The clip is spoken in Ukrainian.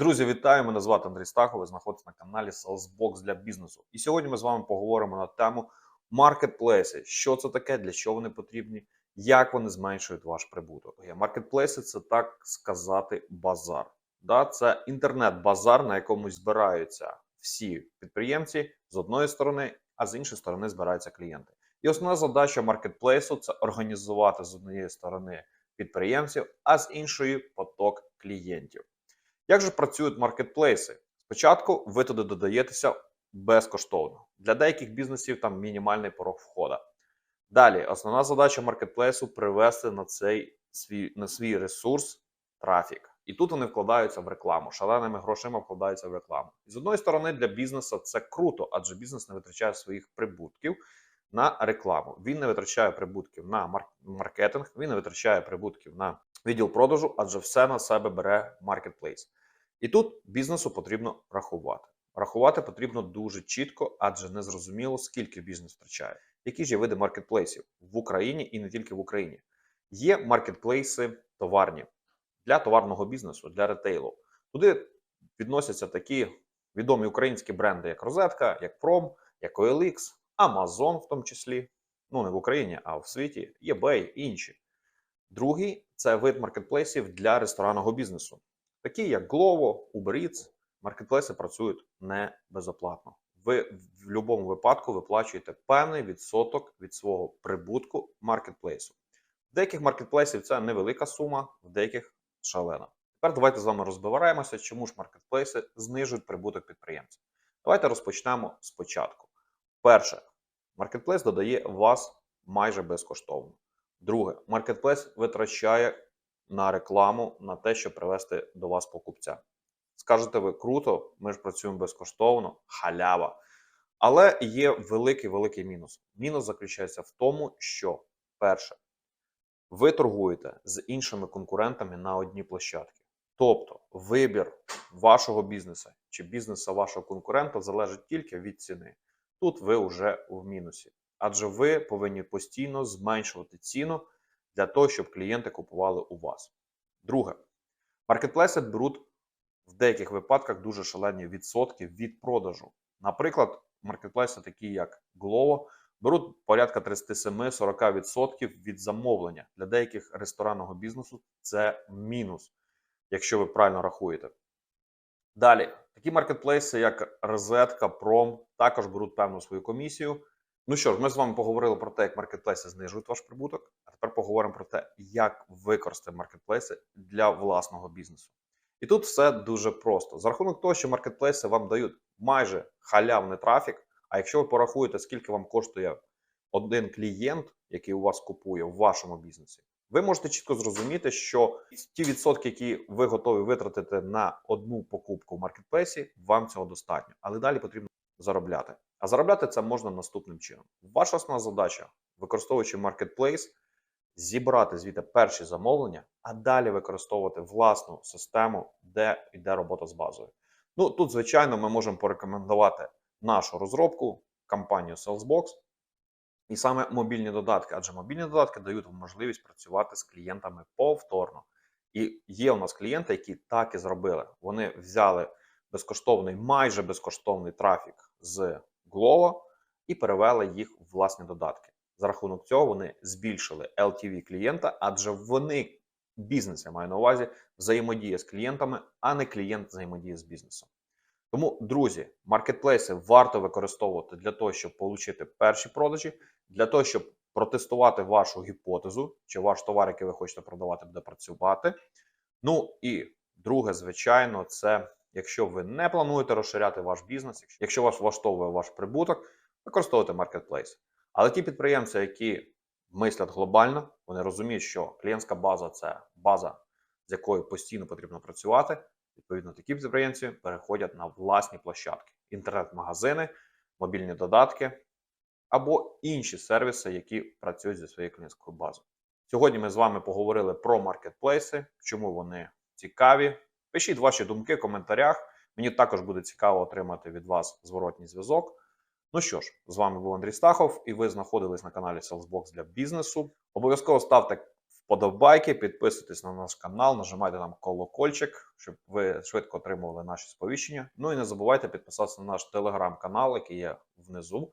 Друзі, вітаю! Мене звати Андрій Стахов. Ви знаходитесь на каналі Salesbox для бізнесу. І сьогодні ми з вами поговоримо на тему маркетплейси. Що це таке, для чого вони потрібні, як вони зменшують ваш прибуток. Маркетплейси це так сказати базар. Да? Це інтернет-базар, на якому збираються всі підприємці з одної сторони, а з іншої сторони збираються клієнти. І основна задача маркетплейсу це організувати з однієї сторони підприємців, а з іншої поток клієнтів. Як же працюють маркетплейси? Спочатку ви туди додаєтеся безкоштовно. Для деяких бізнесів там мінімальний порог входу. Далі, основна задача маркетплейсу привести на цей свій, на свій ресурс трафік. І тут вони вкладаються в рекламу, шаленими грошима вкладаються в рекламу. І з одної сторони, для бізнесу це круто, адже бізнес не витрачає своїх прибутків на рекламу. Він не витрачає прибутків на маркетинг, він не витрачає прибутків на відділ продажу, адже все на себе бере маркетплейс. І тут бізнесу потрібно рахувати. Рахувати потрібно дуже чітко, адже не зрозуміло, скільки бізнес втрачає. Які ж є види маркетплейсів в Україні і не тільки в Україні. Є маркетплейси товарні для товарного бізнесу, для ретейлу. Туди відносяться такі відомі українські бренди, як Розетка, як Пром, як OLX, Amazon в тому числі. Ну не в Україні, а в світі, eBay і інші. Другий це вид маркетплейсів для ресторанного бізнесу. Такі як Glovo, Uber Eats, маркетплейси працюють не безоплатно. Ви в будь-якому випадку виплачуєте певний відсоток від свого прибутку маркетплейсу. В деяких маркетплейсів це невелика сума, в деяких шалена. Тепер давайте з вами розбираємося, чому ж маркетплейси знижують прибуток підприємців. Давайте розпочнемо спочатку. Перше, маркетплейс додає вас майже безкоштовно. Друге, маркетплейс витрачає на рекламу, на те, щоб привести до вас покупця. Скажете ви круто, ми ж працюємо безкоштовно, халява. Але є великий великий мінус. Мінус заключається в тому, що перше, ви торгуєте з іншими конкурентами на одній площадці. Тобто вибір вашого бізнесу чи бізнесу вашого конкурента залежить тільки від ціни. Тут ви вже в мінусі. Адже ви повинні постійно зменшувати ціну для того, щоб клієнти купували у вас. Друге, маркетплейси беруть в деяких випадках дуже шалені відсотки від продажу. Наприклад, маркетплейси, такі як Glovo, беруть порядка 37-40% від замовлення. Для деяких ресторанного бізнесу це мінус, якщо ви правильно рахуєте. Далі, такі маркетплейси, як Розетка, Пром, також беруть певну свою комісію. Ну що ж, ми з вами поговорили про те, як маркетплейси знижують ваш прибуток. А тепер поговоримо про те, як використати маркетплейси для власного бізнесу. І тут все дуже просто. За рахунок того, що маркетплейси вам дають майже халявний трафік. А якщо ви порахуєте, скільки вам коштує один клієнт, який у вас купує в вашому бізнесі, ви можете чітко зрозуміти, що ті відсотки, які ви готові витратити на одну покупку в маркетплейсі, вам цього достатньо. Але далі потрібно заробляти. А заробляти це можна наступним чином. Ваша основна задача, використовуючи маркетплейс, зібрати звідти перші замовлення, а далі використовувати власну систему, де йде робота з базою. Ну тут, звичайно, ми можемо порекомендувати нашу розробку, компанію Salesbox, і саме мобільні додатки, адже мобільні додатки дають вам можливість працювати з клієнтами повторно. І є у нас клієнти, які так і зробили. Вони взяли безкоштовний, майже безкоштовний трафік з Glovo і перевели їх в власні додатки. За рахунок цього вони збільшили LTV клієнта, адже вони бізнес, я маю на увазі, взаємодіє з клієнтами, а не клієнт взаємодіє з бізнесом. Тому, друзі, маркетплейси варто використовувати для того, щоб отримати перші продажі, для того, щоб протестувати вашу гіпотезу, чи ваш товар, який ви хочете продавати, буде працювати. Ну і друге, звичайно, це якщо ви не плануєте розширяти ваш бізнес, якщо вас влаштовує ваш прибуток, використовуйте маркетплейс. Але ті підприємці, які мислять глобально, вони розуміють, що клієнтська база це база, з якою постійно потрібно працювати. Відповідно, такі підприємці переходять на власні площадки: інтернет-магазини, мобільні додатки або інші сервіси, які працюють зі своєю клієнтською базою. Сьогодні ми з вами поговорили про маркетплейси, чому вони цікаві. Пишіть ваші думки в коментарях. Мені також буде цікаво отримати від вас зворотній зв'язок. Ну що ж, з вами був Андрій Стахов, і ви знаходились на каналі Salesbox для бізнесу. Обов'язково ставте вподобайки, підписуйтесь на наш канал, нажимайте там колокольчик, щоб ви швидко отримували наші сповіщення. Ну і не забувайте підписатися на наш телеграм-канал, який є внизу.